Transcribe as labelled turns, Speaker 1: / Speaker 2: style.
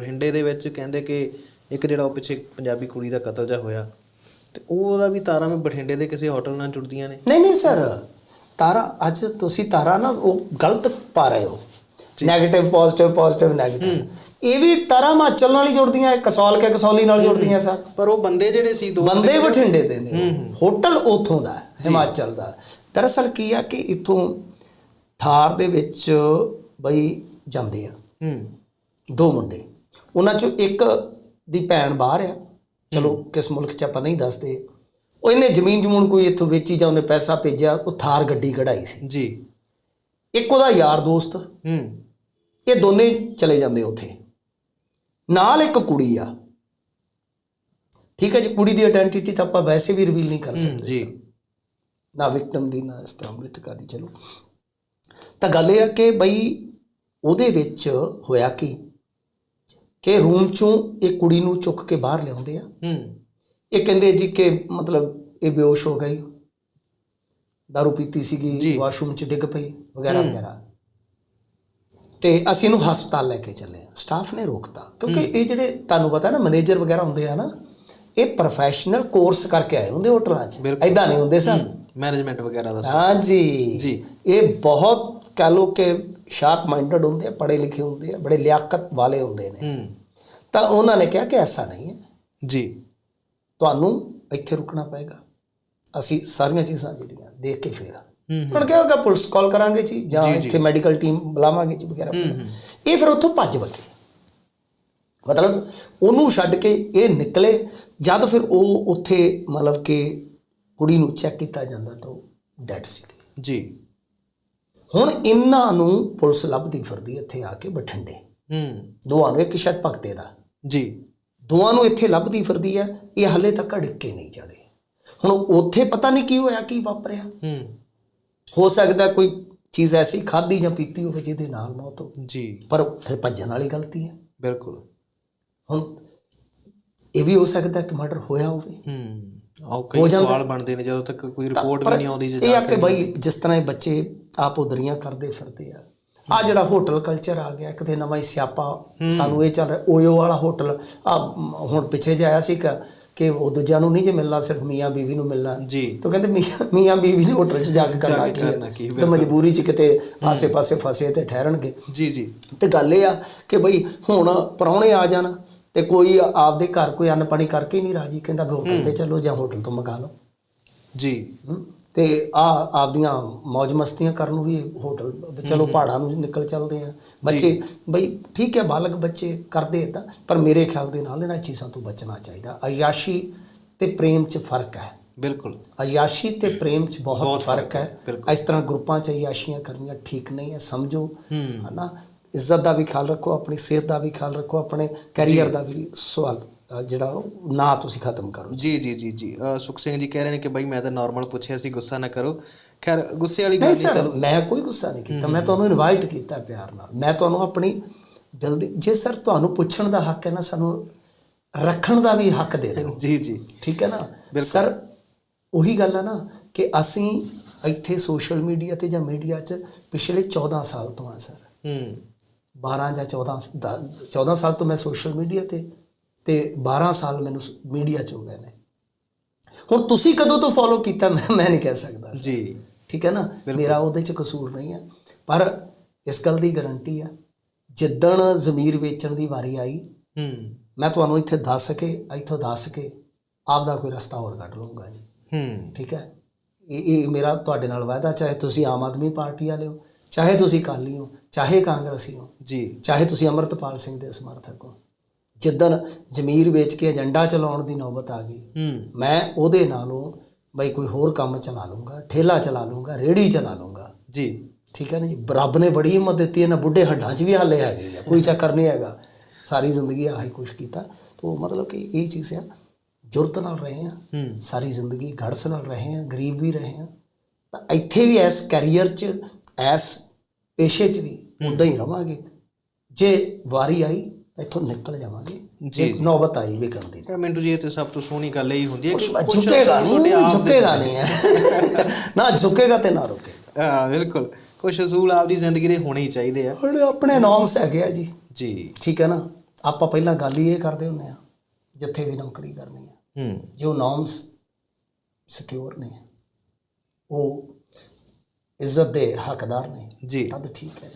Speaker 1: ਬਠਿੰਡੇ ਦੇ ਵਿੱਚ ਕਹਿੰਦੇ ਕਿ ਇੱਕ ਜਿਹੜਾ ਉਹ ਪਿੱਛੇ ਪੰਜਾਬੀ ਕੁੜੀ ਦਾ ਕਤਲ ਜਾ ਹੋਇਆ ਤੇ ਉਹਦਾ ਵੀ ਤਾਰਾਂ ਵੀ ਬਠਿੰਡੇ ਦੇ ਕਿਸੇ ਹੋਟਲ ਨਾਲ ਜੁੜਦੀਆਂ ਨੇ।
Speaker 2: ਨਹੀਂ ਨਹੀਂ ਸਰ ਤਾਰਾ ਅੱਜ ਤੁਸੀਂ ਤਾਰਾ ਨਾ ਉਹ ਗਲਤ ਪਾ ਰਹੇ ਹੋ। 네ਗੇਟਿਵ ਪੋਜ਼ਿਟਿਵ ਪੋਜ਼ਿਟਿਵ 네ਗੇਟਿਵ ਇਹ ਵੀ ਤਾਰਾ ਹਿਮਾਚਲ ਨਾਲ ਹੀ ਜੁੜਦੀਆਂ ਕਸੌਲ ਕੇ ਕਸੌਲੀ ਨਾਲ ਜੁੜਦੀਆਂ ਸਰ।
Speaker 1: ਪਰ ਉਹ ਬੰਦੇ ਜਿਹੜੇ ਸੀ ਦੋ
Speaker 2: ਬੰਦੇ ਬਠਿੰਡੇ ਦੇ ਨੇ। ਹੋਟਲ ਉਥੋਂ ਦਾ ਹਿਮਾਚਲ ਦਾ। ਦਰਅਸਲ ਕੀ ਆ ਕਿ ਇਥੋਂ ਥਾਰ ਦੇ ਵਿੱਚ ਬਈ ਜਾਂਦੇ ਆ।
Speaker 1: ਹੂੰ।
Speaker 2: ਦੋ ਮੁੰਡੇ। ਉਹਨਾਂ ਚੋਂ ਇੱਕ ਦੀ ਭੈਣ ਬਾਹਰ ਆ। ਚਲੋ ਕਿਸ ਮੁਲਕ 'ਚ ਆਪਾਂ ਨਹੀਂ ਦੱਸਦੇ। ਉਹ ਇਹਨੇ ਜ਼ਮੀਨ ਜਮੂਨ ਕੋਈ ਇੱਥੋਂ ਵੇਚੀ ਜਾਂ ਉਹਨੇ ਪੈਸਾ ਭੇਜਿਆ ਉਹ ਥਾਰ ਗੱਡੀ ਕਢਾਈ ਸੀ।
Speaker 1: ਜੀ।
Speaker 2: ਇੱਕ ਉਹਦਾ ਯਾਰ ਦੋਸਤ।
Speaker 1: ਹੂੰ।
Speaker 2: ਇਹ ਦੋਨੇ ਚਲੇ ਜਾਂਦੇ ਉੱਥੇ। ਨਾਲ ਇੱਕ ਕੁੜੀ ਆ। ਠੀਕ ਹੈ ਜੀ ਕੁੜੀ ਦੀ ਆਇਡੈਂਟੀਟੀ ਤਾਂ ਆਪਾਂ ਵੈਸੇ ਵੀ ਰਿਵੀਲ ਨਹੀਂ ਕਰ ਸਕਦੇ
Speaker 1: ਜੀ।
Speaker 2: ਨਾ ਵਿਕਟਮ ਦੀ ਨਾ ਇਸ ਤਰ੍ਹਾਂ ਮ੍ਰਿਤਕਾ ਦੀ ਚਲੋ। ਤਾਂ ਗੱਲ ਇਹ ਆ ਕਿ ਬਈ ਉਹਦੇ ਵਿੱਚ ਹੋਇਆ ਕੀ? ਕਿ ਰੂਮ ਚੋਂ ਇਹ ਕੁੜੀ ਨੂੰ ਚੁੱਕ ਕੇ ਬਾਹਰ ਲਿਆਉਂਦੇ ਆ।
Speaker 1: ਹੂੰ।
Speaker 2: ਇਹ ਕਹਿੰਦੇ ਜੀ ਕਿ ਮਤਲਬ ਇਹ ਬੇਹੋਸ਼ ਹੋ ਗਈ ਦਾਰੂ ਪੀਤੀ। ਸੀਗੀ ਵਾਸ਼ਰੂਮ 'ਚ ਡਿੱਗ ਪਈ ਵਗੈਰਾ ਵਗੈਰਾ। ਤੇ ਅਸੀਂ ਇਹਨੂੰ ਹਸਪਤਾਲ ਲੈ ਕੇ ਚੱਲੇ ਸਟਾਫ ਨੇ ਰੋਕਤਾ। ਕਿਉਂਕਿ ਇਹ ਜਿਹੜੇ ਤੁਹਾਨੂੰ ਪਤਾ ਨਾ ਮੈਨੇਜਰ ਵਗੈਰਾ ਹੁੰਦੇ ਆ ਨਾ ਇਹ ਪ੍ਰੋਫੈਸ਼ਨਲ ਕੋਰਸ ਕਰਕੇ ਆਏ ਹੁੰਦੇ ਹੋਟਲਾਂ 'ਚ। ਐਦਾਂ ਨਹੀਂ ਹੁੰਦੇ ਸਰ
Speaker 1: ਮੈਨੇਜਮੈਂਟ ਵਗੈਰਾ ਦਾ
Speaker 2: ਹਾਂਜੀ
Speaker 1: ਜੀ।
Speaker 2: ਇਹ ਬਹੁਤ ਕਹ ਲੋ ਕਿ ਸ਼ਾਰਪ ਮਾਈਂਡਡ ਹੁੰਦੇ ਆ ਪੜ੍ਹੇ ਲਿਖੇ ਹੁੰਦੇ ਆ ਬੜੇ ਲਿਆਕਤ ਵਾਲੇ ਹੁੰਦੇ ਨੇ। ਤਾਂ ਉਹਨਾਂ ਨੇ ਕਿਹਾ ਕਿ ਐਸਾ ਨਹੀਂ ਹੈ।
Speaker 1: ਜੀ।
Speaker 2: ਤੁਹਾਨੂੰ ਇੱਥੇ ਰੁਕਣਾ ਪਏਗਾ। ਅਸੀਂ ਸਾਰੀਆਂ ਚੀਜ਼ਾਂ ਜਿਹੜੀਆਂ ਦੇਖ ਕੇ ਫੇਰ ਹੁਣ ਕਿਹਾ ਹੋਗਾ ਪੁਲਿਸ ਕਾਲ ਕਰਾਂਗੇ ਜੀ ਜਾਂ। ਇੱਥੇ ਮੈਡੀਕਲ ਟੀਮ ਬੁਲਾਵਾਂਗੇ ਜੀ ਵਗੈਰਾ। ਇਹ ਫਿਰ ਉੱਥੋਂ ਭੱਜ ਵਗੇ। ਮਤਲਬ ਉਹਨੂੰ ਛੱਡ ਕੇ ਇਹ ਨਿਕਲੇ ਜਦ ਫਿਰ ਉਹ ਉੱਥੇ ਮਤਲਬ ਕਿ ਕੁੜੀ ਨੂੰ ਚੈੱਕ ਕੀਤਾ ਜਾਂਦਾ ਤਾਂ ਡੈਡ ਸੀਗੀ।
Speaker 1: ਜੀ।
Speaker 2: ਹੁਣ ਇਹਨਾਂ ਨੂੰ ਪੁਲਿਸ ਲੱਭਦੀ ਫਿਰਦੀ ਇੱਥੇ ਆ ਕੇ ਬਠਿੰਡੇ।
Speaker 1: ਹੂੰ।
Speaker 2: ਦੋਵਾਂ ਨੂੰ ਇੱਕ ਸ਼ਾਇਦ ਭਗਤੇ ਦਾ।
Speaker 1: ਜੀ।
Speaker 2: ਦੋਵਾਂ ਨੂੰ ਇੱਥੇ ਲੱਭਦੀ ਫਿਰਦੀ ਹੈ ਇਹ ਹੱਲੇ ਤੱਕ ਅੜਿੱਕ ਨਹੀਂ ਚੜੇ ਹੁਣ ਉੱਥੇ ਪਤਾ ਨਹੀਂ ਕੀ ਹੋਇਆ ਕੀ ਵਾਪਰਿਆ।
Speaker 1: ਹੂੰ।
Speaker 2: ਹੋ ਸਕਦਾ ਕੋਈ ਚੀਜ਼ ਐਸੀ ਖਾਧੀ ਜਾਂ ਪੀਤੀ ਹੋਵੇ ਜਿਹਦੇ ਨਾਲ ਮੌਤ ਹੋ
Speaker 1: ਜੀ।
Speaker 2: ਪਰ ਫਿਰ ਭੱਜਣ ਵਾਲੀ ਗਲਤੀ ਹੈ।
Speaker 1: ਬਿਲਕੁਲ।
Speaker 2: ਹੁਣ ਇਹ ਵੀ ਹੋ ਸਕਦਾ ਕਿ ਮਰਡਰ ਹੋਇਆ ਹੋਵੇ।
Speaker 1: ਹੂੰ। ਆਓ ਕਈ। ਸਵਾਲ ਬਣਦੇ ਨੇ ਜਦੋਂ ਤੱਕ ਕੋਈ ਰਿਪੋਰਟ
Speaker 2: ਪਰ
Speaker 1: ਵੀ ਨਹੀਂ ਆਉਂਦੀ ਜੇ
Speaker 2: ਇਹ ਆ ਕਿ ਬਈ ਜਿਸ ਤਰ੍ਹਾਂ ਇਹ ਬੱਚੇ ਆਪ ਉਦਰੀਆਂ ਕਰਦੇ ਫਿਰਦੇ ਆ। ਆ ਜਿਹੜਾ ਹੋਟਲ ਕਲਚਰ ਆ ਗਿਆ ਕਿਤੇ ਨਵਾਂ ਹੀ ਸਿਆਪਾ ਸਾਨੂੰ ਇਹ ਚੱਲ ਰਿਹਾ ਓਯੋ ਵਾਲਾ ਹੋਟਲ ਆ ਹੁਣ ਪਿੱਛੇ ਜੇ ਆਇਆ ਸੀ ਕਿ ਉਹ ਦੂਜਿਆਂ ਨੂੰ ਨਹੀਂ ਜੇ ਮਿਲਣਾ ਸਿਰਫ ਮੀਆਂ ਬੀਵੀ ਨੂੰ ਮਿਲਣਾ।
Speaker 1: ਜੀ।
Speaker 2: ਤਾਂ ਕਹਿੰਦੇ ਮੀਆਂ ਮੀਆਂ ਬੀਵੀ ਨੇ ਹੋਟਲ 'ਚ ਜਾ ਕੇ ਕਰਨਾ
Speaker 1: ਕੇ
Speaker 2: ਤੇ ਮਜਬੂਰੀ 'ਚ ਕਿਤੇ ਆਸੇ-ਪਾਸੇ ਫਸੇ ਤੇ ਠਹਿਰਨਗੇ।
Speaker 1: ਜੀ ਜੀ।
Speaker 2: ਤੇ ਗੱਲ ਇਹ ਆ ਕਿ ਬਈ ਹੁਣ ਪਰੌਣੇ ਆ ਜਾਣ ਤੇ ਕੋਈ ਆਪਦੇ ਘਰ ਕੋਈ ਅੰਨ ਪਾਣੀ ਕਰਕੇ ਨਹੀਂ ਰਾਜੀ ਕਹਿੰਦਾ ਹੋਟਲ ਤੇ ਚੱਲੋ ਜਾਂ ਹੋਟਲ ਤੋਂ ਮੰਗਾ ਲਓ।
Speaker 1: ਜੀ।
Speaker 2: ਤੇ ਆ ਆਪਦੀਆਂ ਮौज ਮਸਤੀਆਂ ਕਰਨ ਨੂੰ ਵੀ ਹੋਟਲ ਚਲੋ ਪਹਾੜਾਂ ਨੂੰ ਨਿਕਲ ਚੱਲਦੇ ਆ। ਬੱਚੇ ਬਈ ਠੀਕ ਹੈ ਬਾਲਗ ਬੱਚੇ ਕਰਦੇ ਤਾਂ ਪਰ ਮੇਰੇ ਖਿਆਲ ਦੇ ਨਾਲ ਇਹਨਾਂ ਚੀਜ਼ਾਂ ਤੋਂ ਬਚਣਾ ਚਾਹੀਦਾ। ਅਯਾਸ਼ੀ ਤੇ ਪ੍ਰੇਮ 'ਚ ਫ਼ਰਕ ਹੈ।
Speaker 1: ਬਿਲਕੁਲ।
Speaker 2: ਅਯਾਸ਼ੀ ਤੇ ਪ੍ਰੇਮ 'ਚ ਬਹੁਤ ਫ਼ਰਕ
Speaker 1: ਹੈ।
Speaker 2: ਇਸ ਤਰ੍ਹਾਂ ਗਰੁੱਪਾਂ 'ਚ ਅਯਾਸ਼ੀਆਂ ਕਰਨੀਆਂ ਠੀਕ ਨਹੀਂ ਹੈ ਸਮਝੋ।
Speaker 1: ਹੂੰ।
Speaker 2: ਹਨਾ? ਇੱਜ਼ਤ ਦਾ ਵੀ ਖਿਆਲ ਰੱਖੋ ਆਪਣੀ ਸਿਹਤ ਦਾ ਵੀ ਖਿਆਲ ਰੱਖੋ ਆਪਣੇ ਕੈਰੀਅਰ ਦਾ ਵੀ ਸਵਾਲ। ਜਿਹੜਾ ਨਾ ਤੁਸੀਂ ਖਤਮ ਕਰੋ।
Speaker 1: ਜੀ ਜੀ ਜੀ ਜੀ। ਸੁਖ ਸਿੰਘ ਜੀ ਕਹਿ ਰਹੇ ਨੇ ਕਿ ਬਾਈ ਮੈਂ ਤਾਂ ਨਾਰਮਲ ਪੁੱਛਿਆ ਸੀ ਗੁੱਸਾ ਨਾ ਕਰੋ। ਖੈਰ ਗੁੱਸੇ ਵਾਲੀ ਗੱਲ
Speaker 2: ਨਹੀਂ
Speaker 1: ਚਲੋ।
Speaker 2: ਮੈਂ ਕੋਈ ਗੁੱਸਾ ਨਹੀਂ ਕੀਤਾ। ਮੈਂ ਤੁਹਾਨੂੰ ਇਨਵਾਈਟ ਕੀਤਾ ਪਿਆਰ ਨਾਲ। ਮੈਂ ਤੁਹਾਨੂੰ ਆਪਣੀ ਦਿਲ ਦੀ ਜੇ ਸਰ ਤੁਹਾਨੂੰ ਪੁੱਛਣ ਦਾ ਹੱਕ ਹੈ ਨਾ ਸਾਨੂੰ ਰੱਖਣ ਦਾ ਵੀ ਹੱਕ ਦੇ ਦਿਓ।
Speaker 1: ਜੀ ਜੀ।
Speaker 2: ਠੀਕ ਹੈ ਨਾ? ਸਰ ਉਹੀ ਗੱਲ ਹੈ ਨਾ ਕਿ ਅਸੀਂ ਇੱਥੇ ਸੋਸ਼ਲ ਮੀਡੀਆ ਤੇ ਜਾਂ ਮੀਡੀਆ 'ਚ ਪਿਛਲੇ 14 ਸਾਲ ਤੋਂ ਆ ਸਰ।
Speaker 1: ਹੂੰ।
Speaker 2: 12 ਜਾਂ 14 ਸ- ਦਾ- 14 ਸਾਲ ਤੋਂ ਮੈਂ ਸੋਸ਼ਲ ਮੀਡੀਆ ਤੇ ਤੇ 12 ਸਾਲ ਮੈਨੂੰ ਮੀਡੀਆ 'ਚ ਹੋ ਗਏ ਨੇ। ਹੁਣ ਤੁਸੀਂ ਕਦੋਂ ਤੋਂ ਫੋਲੋ ਕੀਤਾ? ਮੈਂ ਮੈਂ ਨਹੀਂ ਕਹਿ ਸਕਦਾ।
Speaker 1: ਜੀ।
Speaker 2: ਠੀਕ ਹੈ ਨਾ? ਮੇਰਾ ਉਹਦੇ 'ਚ ਕਸੂਰ ਨਹੀਂ ਹੈ। ਪਰ ਇਸ ਗੱਲ ਦੀ ਗਾਰੰਟੀ ਆ ਜਿੱਦਣ ਜ਼ਮੀਰ ਵੇਚਣ ਦੀ ਵਾਰੀ ਆਈ
Speaker 1: ਹੂੰ।
Speaker 2: ਮੈਂ ਤੁਹਾਨੂੰ ਇੱਥੇ ਦੱਸ ਸਕੇ ਇੱਥੋਂ ਦੱਸ ਕੇ ਆਪ ਦਾ ਕੋਈ ਰਸਤਾ ਹੋਰ ਕੱਢ ਲਵਾਂਗਾ ਜੀ।
Speaker 1: ਹੂੰ।
Speaker 2: ਠੀਕ ਹੈ? ਇਹ ਇਹ ਮੇਰਾ ਤੁਹਾਡੇ ਨਾਲ ਵਾਅਦਾ ਚਾਹੇ ਤੁਸੀਂ ਆਮ ਆਦਮੀ ਪਾਰਟੀ ਵਾਲੇ ਹੋ ਚਾਹੇ ਤੁਸੀਂ ਕਾਲੀ ਹੋ ਚਾਹੇ ਕਾਂਗਰਸੀ ਹੋ।
Speaker 1: ਜੀ।
Speaker 2: ਚਾਹੇ ਤੁਸੀਂ ਅਮਰਤਪਾਲ ਸਿੰਘ ਦੇ ਸਮਰਥਕ ਹੋ। ਜਿੱਦਣ ਜ਼ਮੀਰ ਵੇਚ ਕੇ ਏਜੰਡਾ ਚਲਾਉਣ ਦੀ ਨੌਬਤ ਆ ਗਈ ਮੈਂ ਉਹਦੇ ਨਾਲੋਂ ਬਈ ਕੋਈ ਹੋਰ ਕੰਮ ਚਲਾ ਲੂੰਗਾ ਠੇਲਾ ਚਲਾ ਲੂੰਗਾ ਰੇੜੀ ਚਲਾ ਲੂੰਗਾ
Speaker 1: ਜੀ।
Speaker 2: ਠੀਕ ਹੈ ਨਾ ਜੀ? ਰੱਬ ਨੇ ਬੜੀ ਹਿੰਮਤ ਦਿੱਤੀ ਹੈ ਨਾ ਬੁੱਢੇ ਹੱਡਾਂ 'ਚ ਵੀ ਹਾਲੇ ਹੈਗੇ ਆ ਕੋਈ ਚੱਕਰ ਨਹੀਂ ਹੈਗਾ। ਸਾਰੀ ਜ਼ਿੰਦਗੀ ਆਹੀ ਕੁਛ ਕੀਤਾ। ਤੋਂ ਮਤਲਬ ਕਿ ਇਹ ਚੀਜ਼ ਆ ਜੁਰਤ ਨਾਲ ਰਹੇ ਆ ਸਾਰੀ ਜ਼ਿੰਦਗੀ ਘੜਸ ਨਾਲ ਰਹੇ ਆ ਗਰੀਬ ਵੀ ਰਹੇ ਆ। ਤਾਂ ਇੱਥੇ ਵੀ ਐਸ ਕੈਰੀਅਰ 'ਚ ਐਸ ਪੇਸ਼ੇ 'ਚ ਵੀ ਉਦਾਂ ਹੀ ਰਵਾਂਗੇ। ਜੇ ਵਾਰੀ ਆਈ ਇੱਥੋਂ ਨਿਕਲ ਜਾਵਾਂਗੇ। ਜੇ। ਨੌਬਤ ਆਈ ਵਿਕਣ ਦੀ।
Speaker 1: ਤਾਂ ਮਿੰਟੂ ਜੀ ਇਹ ਤੇ ਸਭ ਤੋਂ ਸੋਹਣੀ ਗੱਲ ਇਹੀ ਹੁੰਦੀ ਹੈ ਕਿ
Speaker 2: ਝੁਕੇਗਾ ਨਹੀਂ ਝੁਕੇਗਾ ਨਹੀਂ। ਹੈ ਨਾ ਝੁਕੇਗਾ ਤੇ ਨਾ ਰੁਕੇਗਾ
Speaker 1: ਹਾਂ ਬਿਲਕੁਲ। ਕੁਝ ਅਸੂਲ ਆਪਦੀ ਜ਼ਿੰਦਗੀ ਦੇ ਹੋਣੇ ਹੀ ਚਾਹੀਦੇ ਆ।
Speaker 2: ਹੁਣ ਆਪਣੇ ਨੌਮਸ ਹੈਗੇ ਆ ਜੀ।
Speaker 1: ਜੀ।
Speaker 2: ਠੀਕ ਹੈ ਨਾ? ਆਪਾਂ ਪਹਿਲਾਂ ਗੱਲ ਹੀ ਇਹ ਕਰਦੇ ਹੁੰਦੇ ਆ ਜਿੱਥੇ ਵੀ ਨੌਕਰੀ ਕਰਨੀ ਹੈ
Speaker 1: ਹੂੰ।
Speaker 2: ਜੋ ਨੋਰਮਸ ਸਿਕਿਉਰ ਨੇ ਉਹ ਇੱਜ਼ਤ ਦੇ ਹੱਕਦਾਰ ਨੇ
Speaker 1: ਜੀ।
Speaker 2: ਤਦ ਠੀਕ ਹੈ।